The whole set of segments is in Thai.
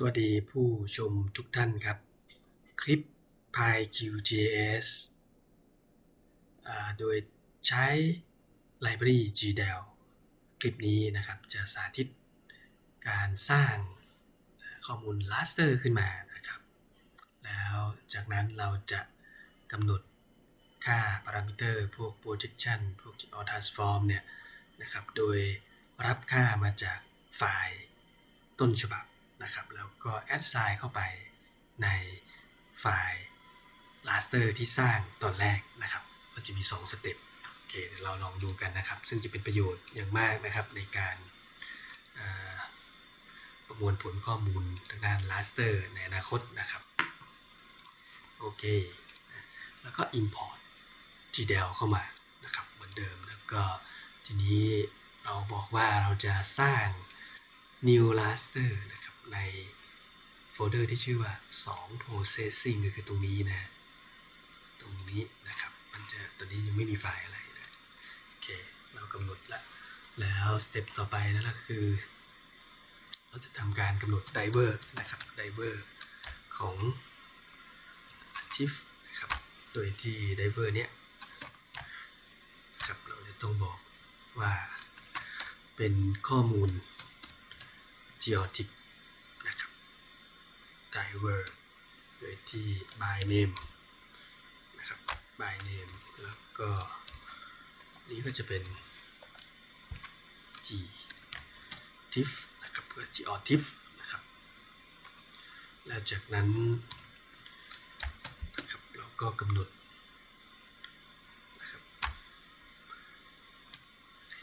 สวัสดีผู้ชมทุกท่านครับ คลิป PyQGIS โดยใช้ Library GDAL คลิปนี้นะครับจะสาธิตการสร้างข้อมูล raster ขึ้นมานะครับ แล้วจากนั้นเราจะกำหนดค่า parameter พวก projection พวก geo transform เนี่ยนะครับ โดยรับค่ามาจากไฟล์ต้นฉบับ นะครับ แล้วก็ assign เข้าไปในไฟล์ raster ที่สร้างตอนแรกนะครับ มันจะมี 2 สเต็ปโอเคเดี๋ยวเราลองดูกันนะครับ ซึ่งจะเป็นประโยชน์อย่างมากนะครับในการาประมวลผลข้อมูลทางด้าน raster ในอนาคตนะครับ โอเค แล้วก็ import GDAL เข้ามานะครับเหมือนเดิมแล้วก็ทีนี้เราบอกว่าเราจะสร้าง new raster นะครับ ในโฟลเดอร์ที่ชื่อว่า 2 processing ก็คือตรงนี้นะ ตรงนี้นะครับ มันจะตอนนี้ยังไม่มีไฟล์อะไรนะโอเค เรากำหนดละ แล้วสเต็ปต่อไปนั่นก็คือ เราจะทำการกำหนด driver นะครับ driver ของ active นะครับ โดยที่ driver เนี้ยนะครับเราจะต้องบอกว่าเป็นข้อมูล geotip diver โดยที่ by name นะครับ by name แล้วก็นี่ก็จะเป็น g tif นะครับเพื่อ geotif นะครับ แล้วจากนั้นนะครับเราก็กำหนดนะครับ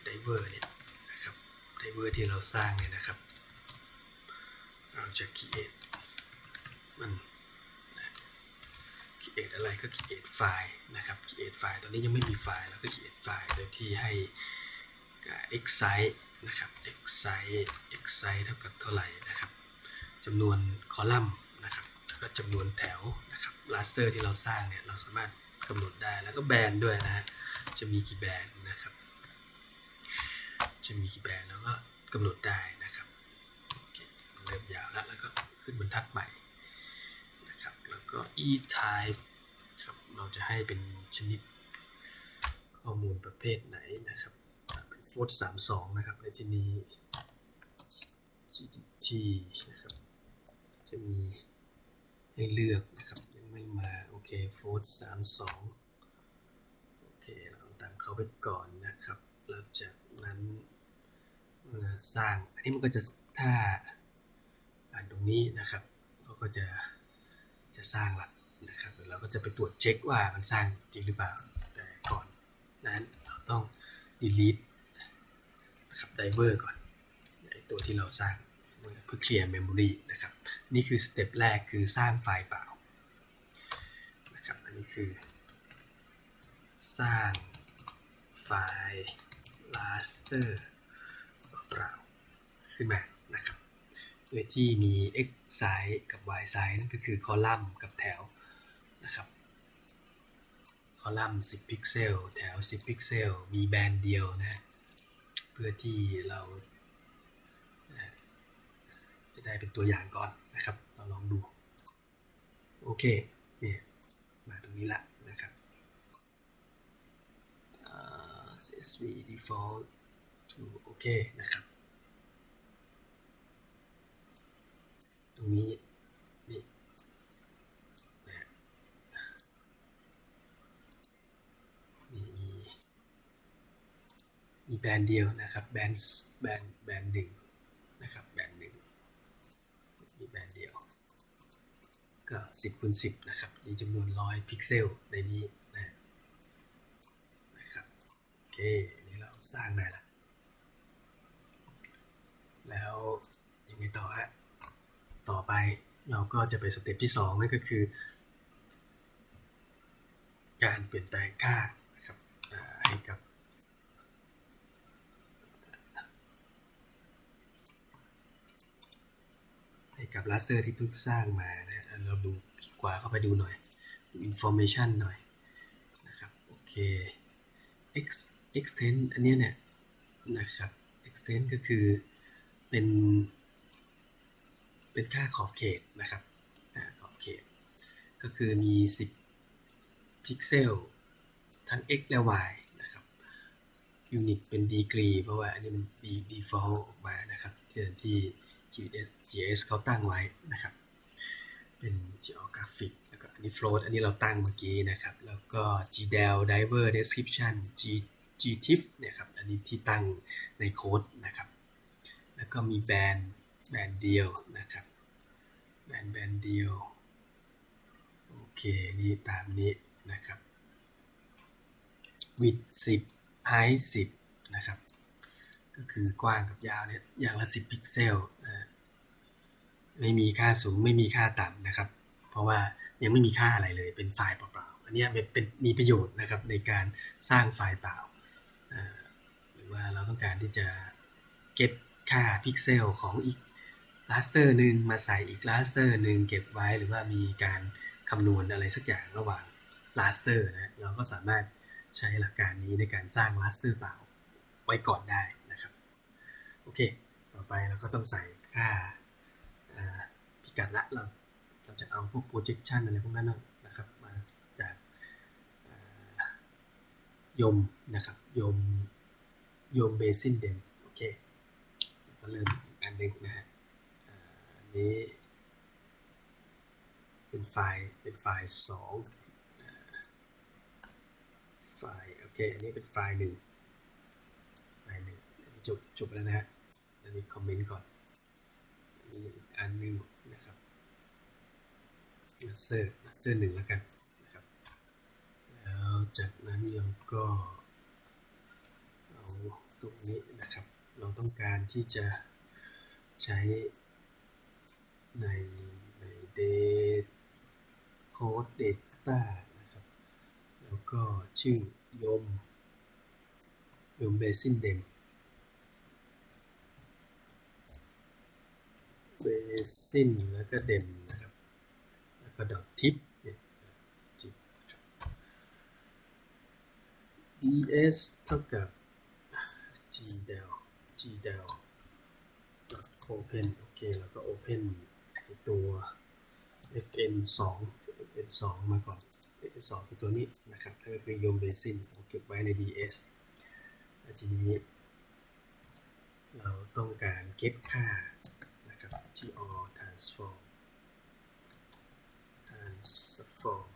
ไดเวอร์เนี่ยนะครับไดเวอร์ที่เราสร้างเนี่ยนะครับ เราจะ create มันนะ create อะไรก็ create ไฟล์นะครับ create ไฟล์ตอนนี้ยังไม่มีไฟล์เราก็ create ไฟล์โดยที่ให้ excite นะครับ excite excite เท่ากับเท่าไหร่นะครับจำนวนคอลัมน์นะครับแล้วก็จำนวนแถวนะครับ raster ที่เราสร้างเนี่ยเราสามารถกำหนดได้แล้วก็แบนด้วยนะฮะจะมีกี่แบนนะครับ จะมีกี่แบนแล้วก็กำหนดได้นะครับเเริ่มยาวแล้วแล้วก็ขึ้นบรรทัดใหม่นะครับแล้วก็ e type ครับ เราจะให้เป็นชนิดข้อมูลประเภทไหนนะครับ เป็น f o r 32นะครับ ในที่นี้ gdt นะครับ จะมีให้เลือกนะครับ ยังไม่มา โอเค f o r 32โอเค เราตามเขาไปก่อนนะครับ แล้วจากนั้นสร้าง อันนี้มันก็จะถ้าอ่านตรงนี้นะครับเขาก็จะจะสร้างหละ นะครับเราก็จะไปตรวจเช็คว่ามันสร้างจริงหรือเปล่า แต่ก่อนนั้นเราต้อง delete นะครับ diver ก่อนตัวที่เราสร้างเพื่อเคลียร์ memory นะครับ นี่คือสเต็ปแรกคือสร้างไฟล์เปล่านะครับอันนี้คือ สร้างไฟล์ raster เปล่าขึ้นมานะครับ โดยที่มี x size กับ y size นั่นก็คือคอลัมน์กับแถว ลัมน์ 10 พิกเซล แถว 10 พิกเซล มีแบนเดียวนะ เพื่อที่เรา จะได้เป็นตัวอย่างก่อนนะครับ เราลองดู โอเค เนี่ยมาตรงนี้ละนะครับอ่า CSV default to โอเคนะครับ ตรงนี้นี่นะนี่มี มีแบรนด์เดียวนะครับแบรนด์แบรนด์แบรนด์หนึ่งนะครับแบรนด์หนึ่งมีแบรนด์เดียว ก็สิบคูณสิบนะครับมีจำนวนร้อยพิกเซลในนี้นะนะครับโอเคนี่เราสร้างได้ละแล้วยังไงต่อฮะต่อไปเราก็จะไปสเต็ปที่ 2 นั่นก็คือ การเปลี่ยนแปลงค่านะครับให้กับ ให้กับ raster ที่เพิ่งสร้างมานะเราดูคลิกขวาเข้าไปดูหน่อย ดู information หน่อยนะครับ โอเค X extend อันเนี้ยเนี่ยนะครับ extend ก็คือเป็น เป็นค่าขอบเขตนะครับขอบเขต ก็คือมี 10 พิกเซล ทั้ง x และ y นะครับยูนิตเป็นดีกรี เพราะว่าอันนี้มัน default ออกมานะครับที่ GS GS เขาตั้งไว้นะครับ เป็น geographic แล้วก็อันนี้ float อันนี้เราตั้งเมื่อกี้นะครับ แล้วก็ gdel diver description g gtif เนี่ยครับ อันนี้ที่ตั้งในโค้ดนะครับ แล้วก็มีแบนแบนเดียวนะครับ แบนแบนเดียว โอเค นี่ตามนี้นะครับ width 10 height 10 นะครับ ก็คือกว้างกับยาวเนี่ยอย่างละ 10 พิกเซลนะไม่มีค่าสูงไม่มีค่าต่ำนะครับ เพราะว่ายังไม่มีค่าอะไรเลยเป็นไฟล์เปล่าๆอันนี้เป็นมีประโยชน์นะครับในการสร้างไฟล์เปล่าหรือว่าเราต้องการที่จะเก็บค่าพิกเซลของอีกลาสเตอร์หนึ่งมาใส่อีกลาสเตอร์หนึ่งเก็บไว้หรือว่ามีการคำนวณอะไรสักอย่างระหว่างลาสเตอร์นะเราก็สามารถใช้หลักการนี้ในการสร้างลาสเตอร์เปล่าไว้ก่อนได้ โอเค ต่อไปเราก็ต้องใส่ค่าพิกัดละเราเราจะเอาพวก projection อะไรพวกนั้นนะครับมาจากยมนะครับยมยมเบซินเดมโอเคก็เริ่มอีกอันหนึ่งนะฮะอันนี้ เป็นไฟล์เป็นไฟล์สองไฟล์โอเคอันนี้เป็นไฟล์หนึ่งไฟล์หนึ่งจบจบแล้วนะฮะ อันนี้คอมเมนต์ก่อนอันนี้อีกอันหนึ่งนะครับลัสเซอร์ลัสเซอร์หนึ่งแล้วกันนะครับ แล้วจากนั้นเราก็เอาตรงนี้นะครับ เราต้องการที่จะใช้ในใน date code data นะครับ แล้วก็ชื่อยมยมเบสินเดม basin dem basin แล้วก็ dem นะครับ แล้วก็ dot tip เนี่ย ds เท่ากับ gdel gdel open โอเค แล้วก็ open ตัว fn 2 fn 2มาก่อน fn 2คือตัวนี้นะครับแล้วก็คือโยมเบซินเก็บไว้ใน ds ทีนี้ เราต้องการเก็บค่า gr transform transform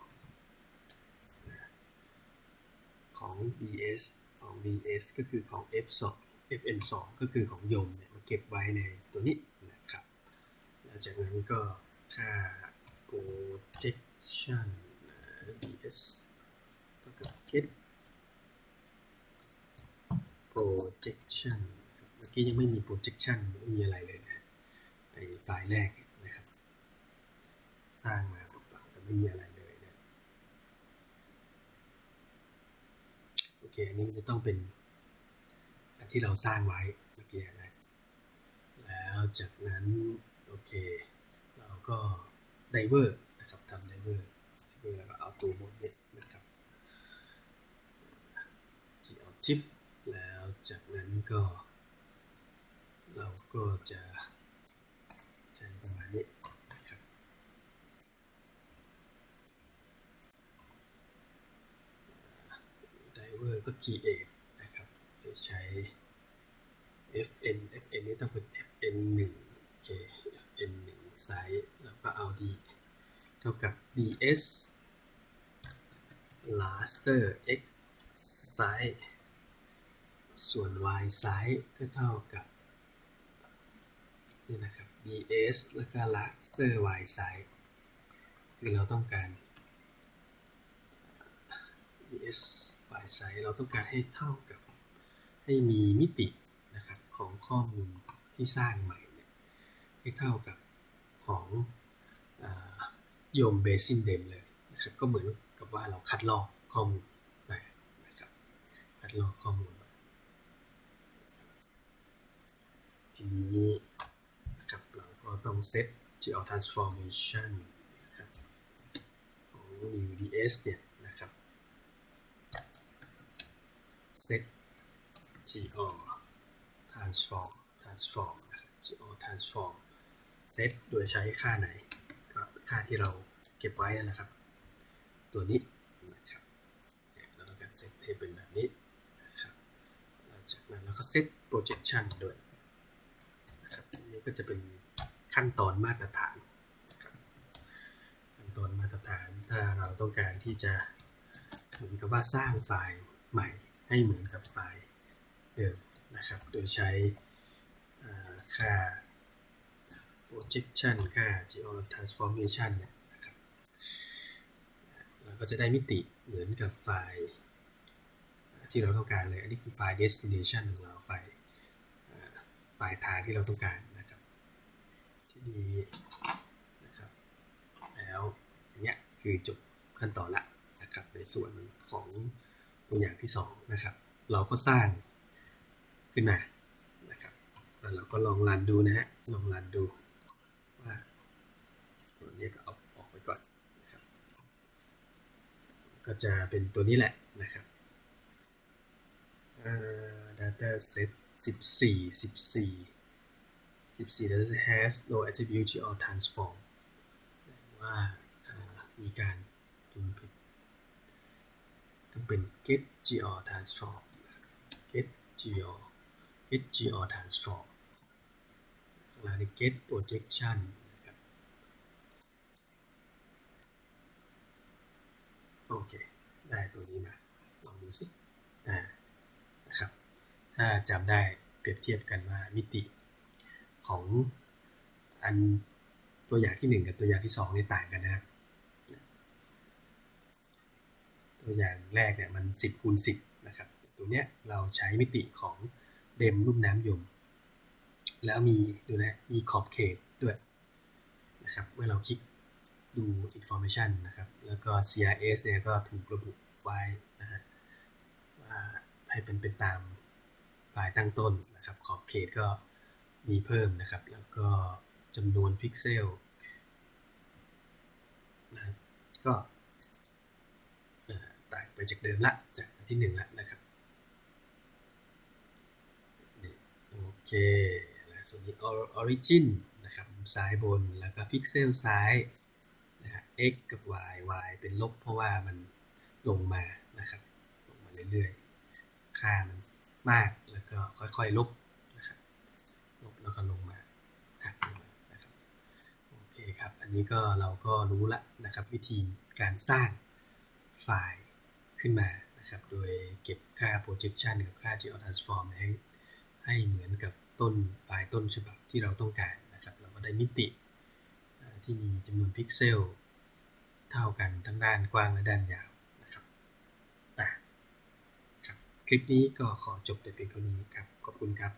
ของ ds ของ ds ก็คือของ f 2 fn 2 ก็คือของโยมเนี่ยมาเก็บไว้ในตัวนี้นะครับ แล้วจากนั้นก็ค่า projection ds เท่ากับ get projection เมื่อกี้ยังไม่มี projection ไม่มีอะไรเลย ไอไฟล์แรกนะครับ สร้างมาเปล่าๆแต่ไม่มีอะไรเลยนะโอเคอันนี้จะต้องเป็นอันที่เราสร้างไว้เมื่อกี้นะแล้วจากนั้นโอเค เราก็ไดเวอร์นะครับทำไดเวอร์ไดเวอร์แล้วก็เอาตัวบนนี้นะครับที่เอาทิฟแล้วจากนั้นก็ เราก็จะ ใช้ประมาณนี้นะครับไดเวอร์ก็ create นะครับโดยใช้ fn fn นี้ต้องเป็น fn 1โอเค fn 1 size แล้วก็เอา d เท่ากับ ds raster x size ส่วน y size ก็เท่ากับ นี่นะครับ ds แล้วก็ raster y size คือเราต้องการ ds y size เราต้องการให้เท่ากับให้มีมิตินะครับของข้อมูลที่สร้างใหม่เนี่ยให้เท่ากับของโยมเบซินเดมเลยนะครับก็เหมือนกับว่าเราคัดลอกข้อมูลไปนะครับคัดลอกข้อมูลมาทีนี้ ก็ต้องเซต geo transformation นะครับของ new ds เนี่ยนะครับเซต geo transform transform geo transform เซตโดยใช้ค่าไหน ก็ค่าที่เราเก็บไว้นั่นแหละครับ ตัวนี้นะครับเนี่ยเราต้องการเซตให้เป็นแบบนี้นะครับจากนั้นเราก็เซต projection ด้วยนะครับนี้ก็จะเป็น ขั้นตอนมาตรฐานขั้นตอนมาตรฐานถ้าเราต้องการที่จะเหมือนกับว่าสร้างไฟล์ใหม่ให้เหมือนกับไฟล์เดิมนะครับ โดยใช้ค่า projection ค่า geo transformation เนี่ยนะครับเราก็จะได้มิติเหมือนกับไฟล์ที่เราต้องการเลย อันนี้คือไฟล์ destination ของเราไฟล์ปลายทางที่เราต้องการ นะครับที่ดีนะครับแล้วอันเนี้ยคือจบขั้นตอนละนะครับในส่วนของตัวอย่างที่สองนะครับเราก็สร้างขึ้นมานะครับแล้วเราก็ลองรันดูนะฮะลองรันดูว่าตัวนี้ก็เอาออกไปก่อนนะครับก็จะเป็นตัวนี้แหละนะครับ data set 14 14 14 data set has no attribute or transform ว่ามีการดูผิดต้องเป็น get gr transform get gr get gr transform ข้างล่างนี่ get projection นะครับโอเค ได้ตัวนี้มา ลองดูสิอ่านะครับ ถ้าจำได้เปรียบเทียบกันว่ามิติ ของอันตัวอย่างที่ 1 กับตัวอย่างที่2นี่ต่างกันนะครับตัวอย่างแรกเนี่ยมัน 10คูณ10นะครับตัวเนี้ยเราใช้มิติของเดมรูปน้ำยม แล้วมีดูนะมีขอบเขตด้วยนะครับเมื่อเราคลิกดู information นะครับ แล้วก็ CRS เนี่ยก็ถูกระบุไว้นะฮะว่าให้เป็นเป็นตามไฟล์ตั้งต้นนะครับ ขอบเขตก็ มีเพิ่มนะครับ แล้วก็จำนวนพิกเซลนะครับก็เอ่อต่างไปจากเดิมละจากอันที่หนึ่งละนะครับโอเคส่วนนี้ or- origin นะครับซ้ายบนแล้วก็พิกเซลซ้ายนะฮะ x กับ y y เป็นลบเพราะว่ามันลงมานะครับลงมาเรื่อยๆ ค่ามันมากแล้วก็ค่อยๆ ลบ แล้วก็ลงมาหักลงมานะครับโอเคครับอันนี้ก็เราก็รู้ละนะครับ วิธีการสร้างไฟล์ขึ้นมานะครับ โดยเก็บค่า projection กับค่า geo transform ให้ให้เหมือนกับต้นไฟล์ต้นฉบับที่เราต้องการนะครับ เราก็ได้มิติที่มีจำนวนพิกเซลเท่ากันทั้งด้านกว้างและด้านยาวนะครับอะครับคลิปนี้ก็ขอจบแต่เพียงเท่านี้ครับ ขอบคุณครับ